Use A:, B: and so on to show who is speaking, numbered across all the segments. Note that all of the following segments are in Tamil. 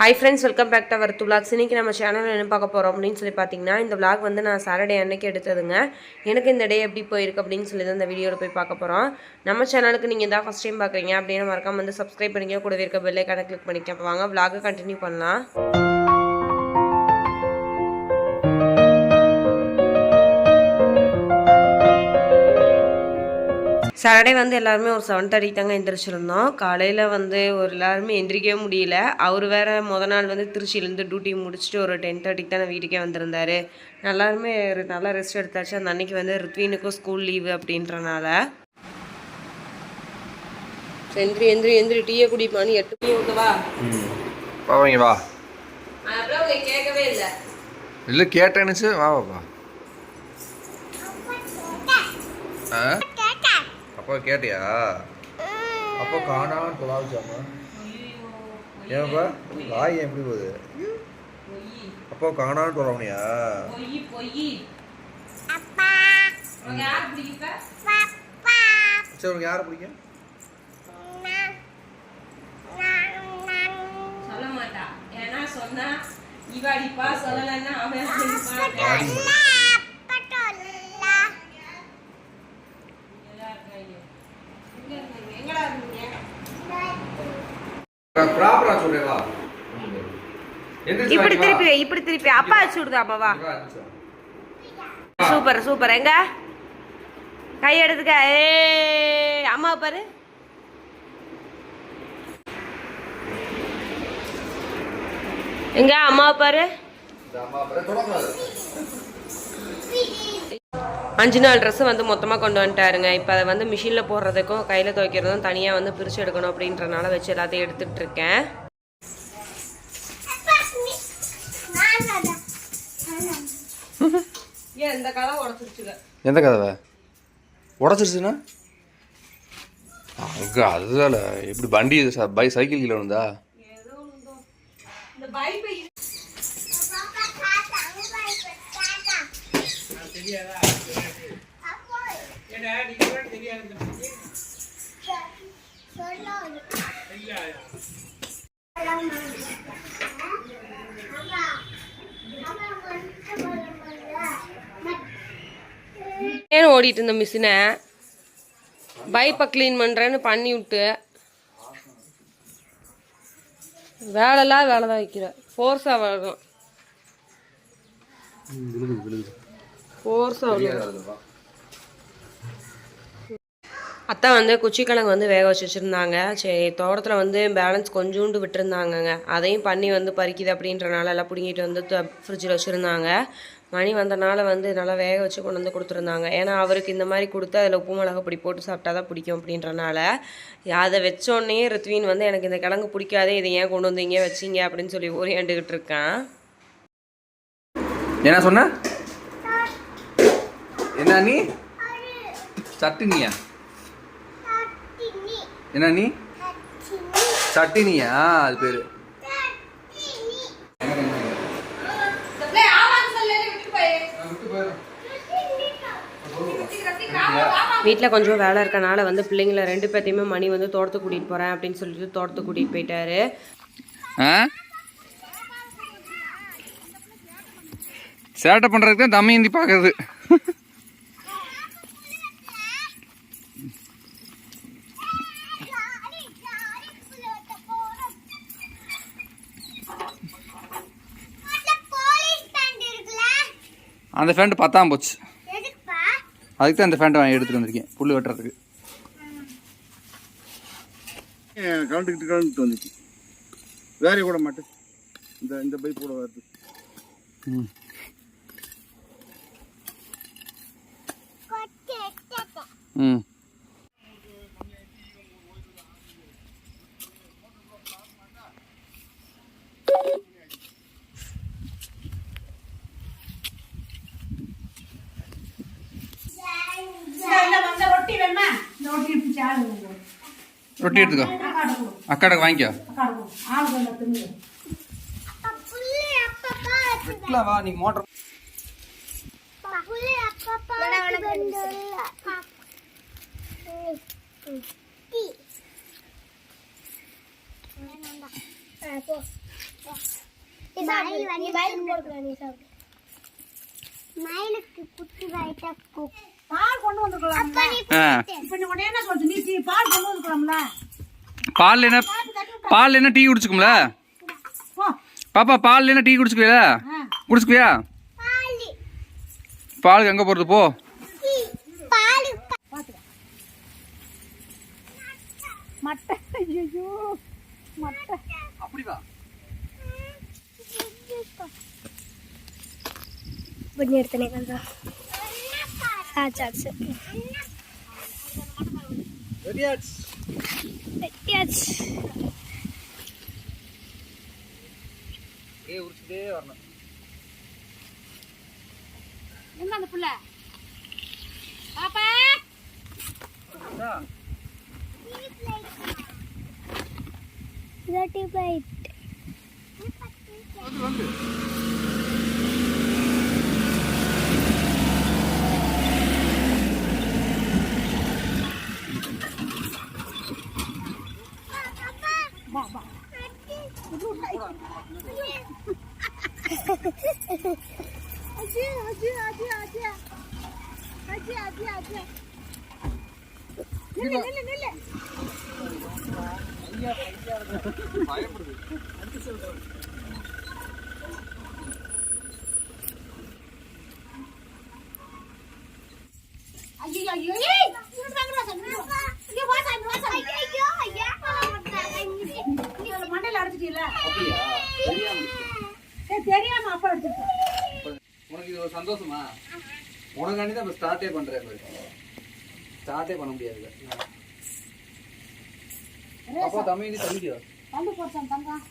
A: Hi friends welcome back to our துலாக்ஸ் இன்னைக்கு நம்ம சேனலில் என்ன பார்க்க போகிறோம் அப்படின்னு சொல்லி பார்த்தீங்கன்னா இந்த விளாக் வந்து நான் சாட்டர்டே அன்னைக்கு எடுத்ததுங்க. எனக்கு இந்த டே எப்படி போயிருக்கு அப்படின்னு சொல்லி தான் இந்த வீடியோவில் போய் பார்க்க போகிறோம் நம்ம சேனலுக்கு நீங்கள் தான் ஃபஸ்ட் டைம் பார்க்குறீங்க அப்படின்னு மறக்காம வந்து சப்ஸ்கிரைப் பண்ணிக்க கூடவே இருக்க பெல்லைக்கான கிளிக் பண்ணிக்க போவாங்க வாங்க vlog கண்டினியூ பண்ணலாம். சாட்டர்டே வந்து எல்லாருமே ஒரு செவன் தேர்ட்டி தாங்க எந்திரிச்சிருந்தோம். காலையில் வந்து ஒரு எல்லாருமே எந்திரிக்கவே முடியல. அவர் வேற முத நாள் வந்து திருச்சியிலேருந்து டியூட்டி முடிச்சுட்டு ஒரு டென் தேர்ட்டிக்கு தான் வீட்டுக்கே வந்திருந்தாரு. எல்லாருமே நல்லா ரெஸ்ட் எடுத்தாச்சு. அந்த அன்னைக்கு வந்து ரித்வீனுக்கும் ஸ்கூல் லீவு அப்படின்றனால. எந்திரி எந்திரி எந்திரி டீயை குடிப்பான்னு எட்டு டீ ஊற்றவா
B: பாவங்க வா
A: கேட்கவே இல்லை.
B: இல்லை கேட்டேனுச்சு வா வாப்பா ஆ? அப்பா கேட்டியா? அப்பா காணாம தொலாவிச்சாமா? ஏன்ப்பா வாய் எப்படி போகுது? அப்பா
A: யார் பிடிக்கிட்ட
B: சரி உனக்கு யாரை பிடிக்கும்?
A: சொல்ல மாட்டா ஏன்னா சொன்னா இவ அடிப்பா சொல்லலைன்னா அவன்
B: ப்ராப்பரா சொல்றேன் வா.
A: இப்படி திருப்பி இப்படி திருப்பி. அப்பா விடுதா அம்மாவா. Super super. எங்க? கை எடுத்துக்க. ஏ அம்மா பாரு. எங்க அம்மா பாரு. அஞ்சு நாள் ட்ரெஸ்ஸு வந்து மொத்தமாக கொண்டு வந்துட்டாருங்க. இப்போ அதை வந்து மிஷினில் போடுறதுக்கும் கையில் துவைக்கிறதும் தனியாக வந்து பிரித்து எடுக்கணும் அப்படின்றனால வச்சு எல்லாத்தையும் எடுத்துட்டு இருக்கேன். இந்த கதை உடச்சிருச்சுல?
B: எந்த கதவை உடச்சிருச்சுன்னா? அங்கே அதுதால எப்படி வண்டி ச- பை சைக்கிள் கீழே
A: இந்த பைப்பை ஏன் ஓடிட்டு இருந்த மிஷினை பைப்பை க்ளீன் பண்ணுறேன்னு பண்ணி விட்டு. வேலைலாம் வேலை தான் வைக்கிற. ஃபோர்ஸாக வரும் ஃபோர்ஸாக வரும் அத்தா வந்து குச்சிக்கிழங்கு வந்து வேக வச்சு வச்சுருந்தாங்க. சரி தோட்டத்தில் வந்து பேலன்ஸ் கொஞ்சோண்டு விட்டுருந்தாங்கங்க. அதையும் பண்ணி வந்து பறிக்குது அப்படின்றனால எல்லாம் பிடுங்கிட்டு வந்து ஃப்ரிட்ஜில் வச்சுருந்தாங்க. மணி வந்தனால வந்து நல்லா வேக வச்சு கொண்டு வந்து கொடுத்துருந்தாங்க. ஏன்னா அவருக்கு இந்த மாதிரி கொடுத்து அதில் உப்பு மிளகா பொடி போட்டு சாப்பிட்டா தான் பிடிக்கும் அப்படின்றனால அதை வச்சோடனே ரித்வின் வந்து எனக்கு இந்த கிழங்கு பிடிக்காதே இதை ஏன் கொண்டு வந்தீங்க வச்சீங்க? அப்படின்னு சொல்லி ஓரியாண்டுக்கிட்டு இருக்கான்.
B: என்ன சொன்ன? என்ன நீ? சட்டினியா? என்ன நீ? சட்டினியா? அது பேரு.
A: வீட்டில் கொஞ்சம் வேலை இருக்கனால வந்து பிள்ளைங்கள ரெண்டு பேர்த்தையுமே மணி வந்து தோட்டத்துக்கு கூட்டிகிட்டு போகிறேன் அப்படின்னு சொல்லிட்டு தோட்டத்துக்கு கூட்டிகிட்டு போயிட்டாரு.
B: சேட்டை பண்றதுக்கு தான் தம்மையந்தி பார்க்கறது. அந்த ஃபேண்ட் பத்தாம் போச்சு. அதுக்கு தான் இந்த ஃபேண்ட் வாங்கி எடுத்துட்டு வந்திருக்கேன். புல்லு வெட்டுறதுக்கு.
C: கலந்துக்கிட்டு கலந்துட்டு வந்துச்சு. வேற கூட மாட்டேன் இந்த இந்த பைப் கூட வருது.
B: ம். ரொட்டி எடுத்துக்கோ. அக்காடக்கு வாங்கிக்கோ. வா நீ மோட்டர்
D: மயிலுக்கு குட்டி வைத்த
E: பால் கொண்டு வந்துக்கலாம்
B: ஆ.
E: இப்ப நீ உடனே என்ன பால் கொண்டு வந்துக்கலாம்ல
B: பால் என்ன டீ குடிச்சுக்கும்ல.
E: போ.
B: பாப்பா பால் என்ன டீ குடிச்சுக்குவியா? குடிச்சுக்குவியா?
D: பாலு.
B: பாலுக்கு எங்கே போகிறது போ.
D: பாலு
E: மட்டை. ஐயோ மட்டை.
D: பண்ணி எடுத்தனே கொஞ்சம் ஆச்சு ஆச்சு எட்டியாச்சு
B: ஏ உரிச்சுட்டே வரணும்.
E: எங்க அந்த புள்ள? பாப்பா?
D: தேர்ட்டி ஃபைவ்
E: அஜி அஜி அஜி அஜி அஜி அஜி அஜி நில்லு நில்லு நில்லு ஐயோ ஐயோ ஏய் இங்க வாங்கடா சாமி இங்க வா சாமி வா சாமி
D: ஐயோ ஐயா
E: நீ அவள மண்டையில அடிச்சிட்டீல ஏய் தெரியாம அப்பா அடிச்சிட்டேன்
B: உனக்கு இது ஒரு சந்தோஷமா? உனக்காண்டி தான் இப்போ ஸ்டார்ட்டே பண்ணுறேன் ஸ்டார்ட்டே பண்ண முடியாது அப்பா தமிழ் தம்பிக்கோ
E: வந்து போச்சான் தங்கம்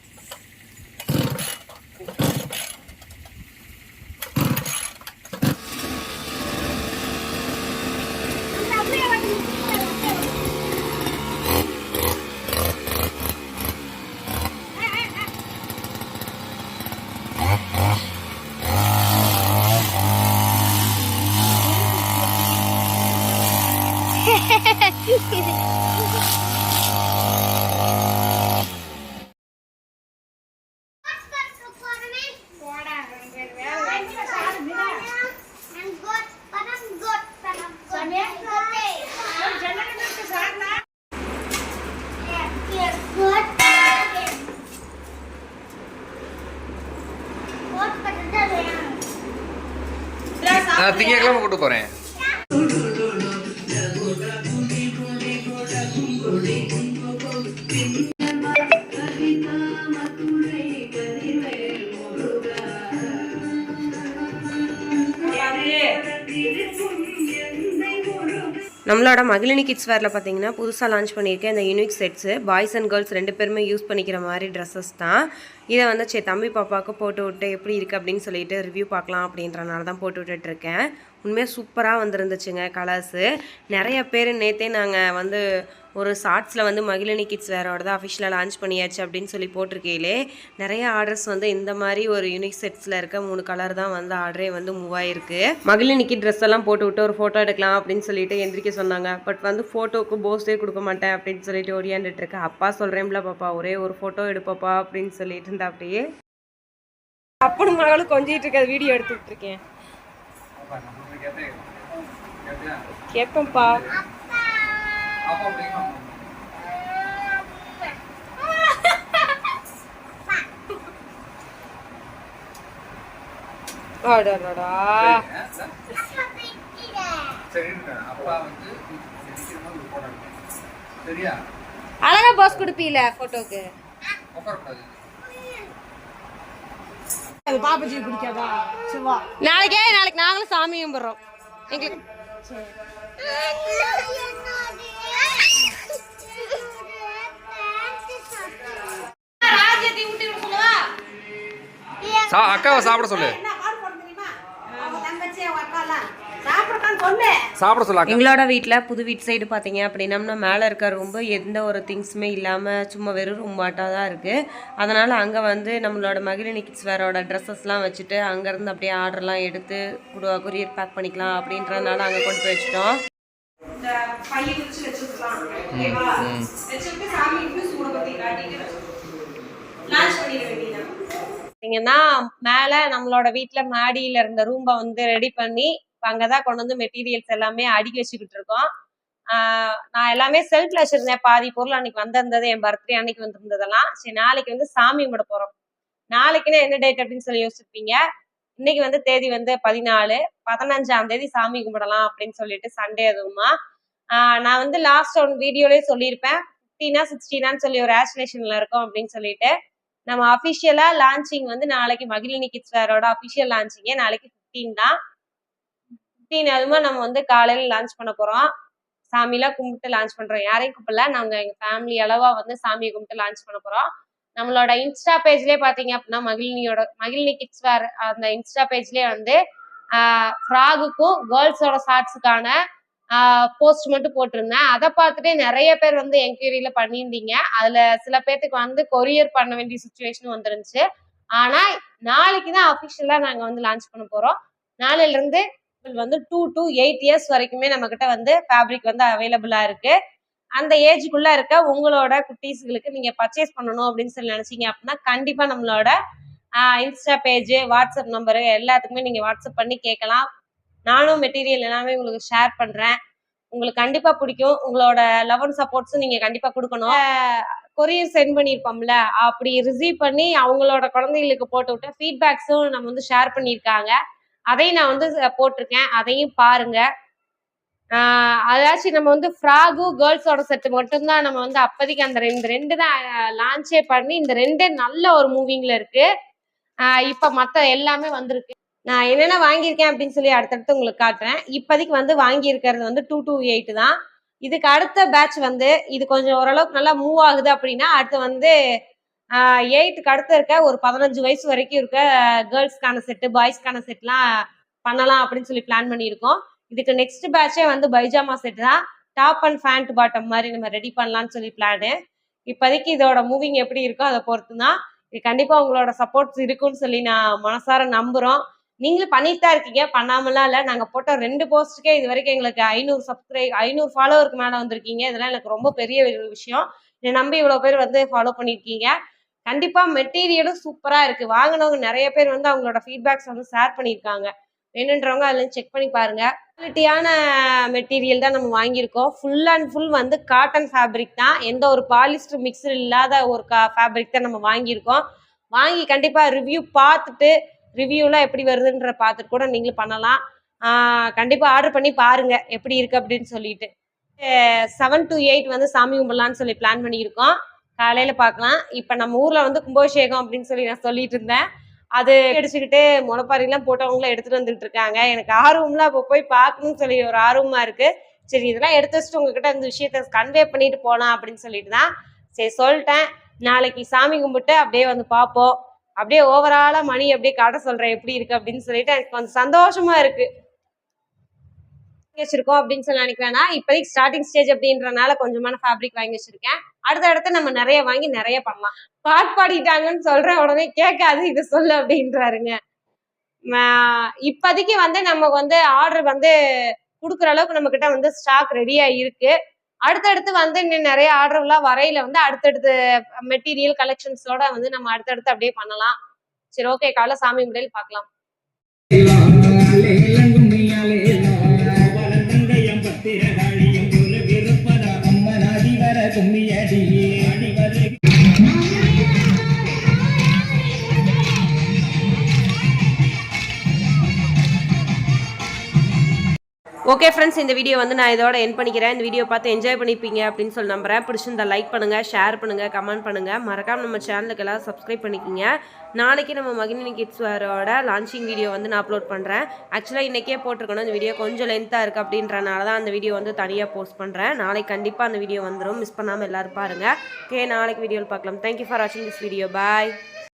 B: நான் திங்கக்கிழமை கூட்டு போகிறேன்
A: நம்மளோட மகிழினி கிட்ஸ் வேரில் பார்த்தீங்கன்னா புதுசாக லான்ச் பண்ணியிருக்கேன் இந்த unique sets boys and girls ரெண்டு பேருமே யூஸ் பண்ணிக்கிற மாதிரி ட்ரெஸ்ஸஸ் தான். இதை வந்து சரி தம்பி பாப்பாவுக்கு போட்டு விட்டு எப்படி இருக்குது அப்படின்னு சொல்லிட்டு ரிவ்யூ பார்க்கலாம் அப்படின்றனால தான் போட்டு விட்டுட்டுருக்கேன் உண்மையாக சூப்பராக வந்துருந்துச்சுங்க கலர்ஸு நிறைய பேர் நேற்றே நாங்கள் வந்து ஒரு ஷார்ட்ஸில் வந்து மகிழினி கிட்ஸ் வேரோட தான் அஃபிஷியலாக லான்ச் பண்ணியாச்சு அப்படின்னு சொல்லி போட்டிருக்கையிலே நிறைய ஆர்டர்ஸ் வந்து இந்த மாதிரி ஒரு யூனிக் செட்ஸில் இருக்க மூணு கலர் தான் வந்து ஆர்டரே வந்து மூவ் ஆயிருக்கு. மகிழினிக்கு ட்ரெஸ் எல்லாம் போட்டு விட்டு ஒரு ஃபோட்டோ எடுக்கலாம் அப்படின்னு சொல்லிட்டு எந்திரிக்க சொன்னாங்க. பட் வந்து ஃபோட்டோவுக்கு போஸ்டே கொடுக்க மாட்டேன் அப்படின்னு சொல்லிட்டு ஓடியாண்டுட்டு இருக்கேன் அப்பா சொல்கிறேன்ல பாப்பா ஒரே ஒரு ஃபோட்டோ எடுப்பாப்பா அப்படின்னு சொல்லிட்டு இருந்தா அப்படியே. அப்பனும் மகளும் கொஞ்சிட்டு இருக்க வீடியோ எடுத்துக்கிட்டு இருக்கேன். கேட்பேன்ப்பா
B: சரியா
A: அழகா பாஸ் கொடுப்பீல போட்டோக்கு
E: அது பாப்பாஜி பிடிக்காதா? சிவா
A: நாளைக்கே நாளைக்கு நாங்களும் சாமி கும்பிட்றோம். எங்களுக்கு
B: சா அக்காவை சாப்பிட சொல்லு
E: என்ன பாடு போட தெரியுமா அவங்க தங்கச்சி அவங்க அக்காலாம் சாப்பிடக்கான்னு சொல்லு
B: சாப்பிட சொல்லு அக்கா
A: எங்களோட வீட்டில் புது வீட்டு சைடு பார்த்தீங்க அப்படின்னா மேலே இருக்க ரொம்ப எந்த ஒரு திங்ஸுமே இல்லாமல் சும்மா வெறும் ரூம்பாட்டாக தான் இருக்குது அதனால் அங்கே வந்து நம்மளோட மகிழினி கிட்ஸ் வேரோட ட்ரெஸ்ஸஸ்லாம் வச்சுட்டு அங்கேருந்து அப்படியே ஆர்டர்லாம் எடுத்து கொரியர் பேக் பண்ணிக்கலாம் அப்படின்றதுனால அங்கே கொண்டு போய் வச்சிட்டோம். பார்த்தீங்கன்னா மேலே நம்மளோட வீட்டில் மாடியில் இருந்த ரூமை வந்து ரெடி பண்ணி இப்போ அங்கே தான் கொண்டு வந்து மெட்டீரியல்ஸ் எல்லாமே அடுக்கி வச்சுக்கிட்டு இருக்கோம். நான் எல்லாமே செல்ஃப்ல வச்சிருந்தேன் பாதி பொருள் அன்னைக்கு வந்திருந்தது என் பர்த்டே அன்னைக்கு வந்திருந்ததெல்லாம். சரி நாளைக்கு வந்து சாமி கும்பிட போறோம். நாளைக்குன்னா என்ன டேட் அப்படின்னு சொல்லி யோசிச்சிருப்பீங்க? இன்னைக்கு வந்து தேதி வந்து பதினாலு பதினஞ்சாம் தேதி சாமி கும்பிடலாம் அப்படின்னு சொல்லிட்டு சண்டே அதுவுமா. நான் வந்து லாஸ்ட் ஒன் வீடியோலயே சொல்லியிருப்பேன். ஃபிஃப்டீனா சிக்ஸ்டீனான்னு சொல்லி ஒரு ஆஸ்லேஷன்ல இருக்கோம் அப்படின்னு சொல்லிட்டு. நம்ம அஃபிஷியலா லான்ச்சிங் வந்து நாளைக்கு மகிழினி கிட்ஸ் வேரோட அஃபிஷியல் லான்ச்சிங்கே நாளைக்கு ஃபிஃப்டீன் தான். ஃபிஃப்டீன் அதுமா நம்ம வந்து காலையில லான்ச் பண்ண போறோம். சாமிலாம் கும்பிட்டு லான்ச் பண்றோம். யாரையும் கூப்பிடல. நாங்கள் எங்க ஃபேமிலி அளவா வந்து சாமியை கும்பிட்டு லான்ச் பண்ண போறோம். நம்மளோட இன்ஸ்டா பேஜ்லயே பாத்தீங்க அப்படின்னா மகிழினியோட மகிழினி கிட்ஸ் வேர் அந்த இன்ஸ்டா பேஜ்லயே வந்து ஃப்ராகுக்கும் கேர்ள்ஸோட ஷார்ட்ஸுக்கான போஸ்ட் மட்டும் போட்டிருந்தேன். அதை பார்த்துட்டு நிறைய பேர் வந்து என்கொயரியில பண்ணியிருந்தீங்க. அதுல சில பேர்த்துக்கு வந்து கொரியர் பண்ண வேண்டிய சுச்சுவேஷன் வந்துருந்துச்சு. ஆனா நாளைக்கு தான் அஃபிஷியலா நாங்க வந்து லான்ச் பண்ண போறோம். நாளையில இருந்து வந்து டூ டு எயிட் இயர்ஸ் வரைக்குமே நம்மக்கிட்ட வந்து ஃபேப்ரிக் வந்து அவைலபிளாக இருக்குது அந்த ஏஜுக்குள்ளே இருக்க உங்களோட குட்டீஸ்களுக்கு நீங்கள் பர்ச்சேஸ் பண்ணணும் அப்படின்னு சொல்லி நினச்சிங்க அப்படின்னா கண்டிப்பாக நம்மளோட இன்ஸ்டா பேஜ் வாட்ஸ்அப் நம்பரு எல்லாத்துக்குமே நீங்கள் வாட்ஸ்அப் பண்ணி கேட்கலாம். நானும் மெட்டீரியல் எல்லாமே உங்களுக்கு ஷேர் பண்ணுறேன் உங்களுக்கு கண்டிப்பாக பிடிக்கும். உங்களோட லவ் அண்ட் சப்போர்ட்ஸும் நீங்கள் கண்டிப்பாக கொடுக்கணும். கொரியர் சென்ட் பண்ணியிருப்போம்ல அப்படி ரிசீவ் பண்ணி அவங்களோட குழந்தைகளுக்கு போட்டு விட்டு ஃபீட்பேக்ஸும் நம்ம வந்து ஷேர் பண்ணியிருக்காங்க. அதையும் நான் வந்து போட்டிருக்கேன். அதையும் பாருங்க. அதாச்சும் நம்ம வந்து ஃப்ராகு கேர்ள்ஸோட செட்டு மட்டும்தான் நம்ம வந்து அப்போதைக்கு அந்த ரெண்டு ரெண்டு தான் லான்ச்சே பண்ணி இந்த ரெண்டே நல்ல ஒரு மூவிங்ல இருக்கு. இப்போ மற்ற எல்லாமே வந்திருக்கு. நான் என்னென்ன வாங்கியிருக்கேன் அப்படின்னு சொல்லி அடுத்தடுத்து உங்களுக்கு காட்டுறேன். இப்போதைக்கு வந்து வாங்கியிருக்கிறது வந்து டூ டூ எயிட் தான். இதுக்கு அடுத்த பேட்ச் வந்து இது கொஞ்சம் ஓரளவுக்கு நல்லா மூவ் ஆகுது அப்படின்னா அடுத்து வந்து எயித்துக்கு அடுத்து இருக்க ஒரு பதினஞ்சு வயசு வரைக்கும் இருக்க கேர்ள்ஸ்க்கான செட்டு பாய்ஸ்க்கான செட்லாம் பண்ணலாம் அப்படின்னு சொல்லி பிளான் பண்ணியிருக்கோம். இதுக்கு நெக்ஸ்ட் பேட்சே வந்து பைஜாமா செட் தான். டாப் அண்ட் ஃபேண்ட் பாட்டம் மாதிரி நம்ம ரெடி பண்ணலாம்னு சொல்லி பிளானு இப்போதைக்கு இதோட மூவிங் எப்படி இருக்கோ அதை பொறுத்து தான் இது கண்டிப்பாக உங்களோட சப்போர்ட்ஸ் இருக்குன்னு சொல்லி நான் மனசார நம்புகிறோம் நீங்களும் பண்ணிட்டு தான் இருக்கீங்க. பண்ணாமலாம் இல்லை. நாங்கள் போட்ட ரெண்டு போஸ்ட்டுக்கே இது வரைக்கும் எங்களுக்கு ஐநூறு சப்ஸ்கிரைப் ஐநூறு ஃபாலோவருக்கு மேலே வந்திருக்கீங்க. இதெல்லாம் எனக்கு ரொம்ப பெரிய ஒரு விஷயம். என்னை நம்பி இவ்வளோ பேர் வந்து ஃபாலோ பண்ணியிருக்கீங்க. கண்டிப்பாக மெட்டீரியலும் சூப்பராக இருக்குது வாங்கினவங்க நிறைய பேர் வந்து அவங்களோட ஃபீட்பேக்ஸ் வந்து ஷேர் பண்ணியிருக்காங்க. வேணுன்றவங்க அதில் செக் பண்ணி பாருங்க. குவாலிட்டியான மெட்டீரியல் தான் நம்ம வாங்கியிருக்கோம். ஃபுல் அண்ட் ஃபுல் வந்து காட்டன் ஃபேப்ரிக் தான். எந்த ஒரு பாலிஸ்டர் மிக்சர் இல்லாத ஒரு கா ஃபேப்ரிக் தான் நம்ம வாங்கியிருக்கோம். வாங்கி கண்டிப்பாக ரிவ்யூ பார்த்துட்டு ரிவ்யூலாம் எப்படி வருதுன்ற பார்த்துட்டு கூட நீங்களும் பண்ணலாம். கண்டிப்பாக ஆர்டர் பண்ணி பாருங்க. எப்படி இருக்கு அப்படின்னு சொல்லிட்டு. செவன் டு எயிட் வந்து சாமி கும்பிடலான்னு சொல்லி பிளான் பண்ணியிருக்கோம். காலையில் பார்க்கலாம் இப்போ நம்ம ஊரில் வந்து கும்பாபிஷேகம் அப்படின்னு சொல்லி நான் சொல்லிட்டு இருந்தேன். அது அடிச்சுக்கிட்டு முளைப்பாரிலாம் போட்டவங்களாம் எடுத்துட்டு வந்துட்டு இருக்காங்க. எனக்கு ஆர்வம்லாம் அப்போ போய் பார்க்கணும்னு சொல்லி ஒரு ஆர்வமா இருக்கு. சரி இதெல்லாம் எடுத்து வச்சுட்டு உங்ககிட்ட இந்த விஷயத்த கன்வே பண்ணிட்டு போகலாம் அப்படின்னு சொல்லிட்டு தான் சரி சொல்லிட்டேன். நாளைக்கு சாமி கும்பிட்டு அப்படியே வந்து பார்ப்போம். அப்படியே ஓவராலா மணி அப்படியே காட்ட சொல்றேன் எப்படி இருக்கு அப்படின்னு சொல்லிட்டு எனக்கு கொஞ்சம் சந்தோஷமா இருக்கு. வச்சிருக்கோம் அப்படின்னு சொல்லி நினைக்கிறேன்னா இப்போதைக்கு ஸ்டார்டிங் ஸ்டேஜ் அப்படின்றனால கொஞ்சமான ஃபேப்ரிக் வாங்கி வச்சிருக்கேன். அடுத்த அடுத்து நம்ம நிறைய வாங்கி நிறைய பண்ணலாம். பாட் பாடிட்டாங்கன்னு சொல்ற உடனே கேட்காது இதை சொல்லு அப்படின்றாருங்க. இப்போதைக்கு வந்து நமக்கு வந்து ஆர்டர் வந்து கொடுக்குற அளவுக்கு நம்ம கிட்ட வந்து ஸ்டாக் ரெடியா இருக்கு. அடுத்தடுத்து வந்து இன்னும் நிறைய ஆர்டர்லாம் வரையில வந்து அடுத்தடுத்து மெட்டீரியல் கலெக்ஷன்ஸோட வந்து நம்ம அடுத்தடுத்து அப்படியே பண்ணலாம். சரி ஓகே காலைல சாமி முறையில் பார்க்கலாம். ஓகே ஃப்ரெண்ட்ஸ் இந்த வீடியோ வந்து நான் இதோட என் பண்ணிக்கிறேன். இந்த வீடியோ பார்த்து என்ஜாய் பண்ணிப்பீங்க அப்படின்னு சொல்லி நம்புறேன். பிடிச்சிருந்தா லைக் பண்ணுங்கள் ஷேர் பண்ணுங்கள் கமெண்ட் பண்ணுங்கள் மறக்காமல் நம்ம சேனலுக்கு எல்லாம் சப்ஸ்கிரைப் பண்ணிக்கிங்க. நாளைக்கு நம்ம மகிழினி கிட்ஸ் வேரோட லான்ச்சிங் வீடியோ வந்து நான் அப்லோட் பண்ணுறேன் ஆக்சுவலாக இன்றைக்கே போட்டிருக்கணும். இந்த வீடியோ கொஞ்சம் லென்த்தாக இருக்குது அப்படின்றனால தான் அந்த வீடியோ வந்து தனியாக போஸ்ட் பண்ணுறேன் நாளைக்கு கண்டிப்பாக அந்த வீடியோ வந்துடும் மிஸ் பண்ணாமல் எல்லோரும் பாருங்கள் ஓகே நாளைக்கு வீடியோவில் பார்க்கலாம். தேங்க்யூ ஃபார் வாட்சிங் திஸ் வீடியோ பாய்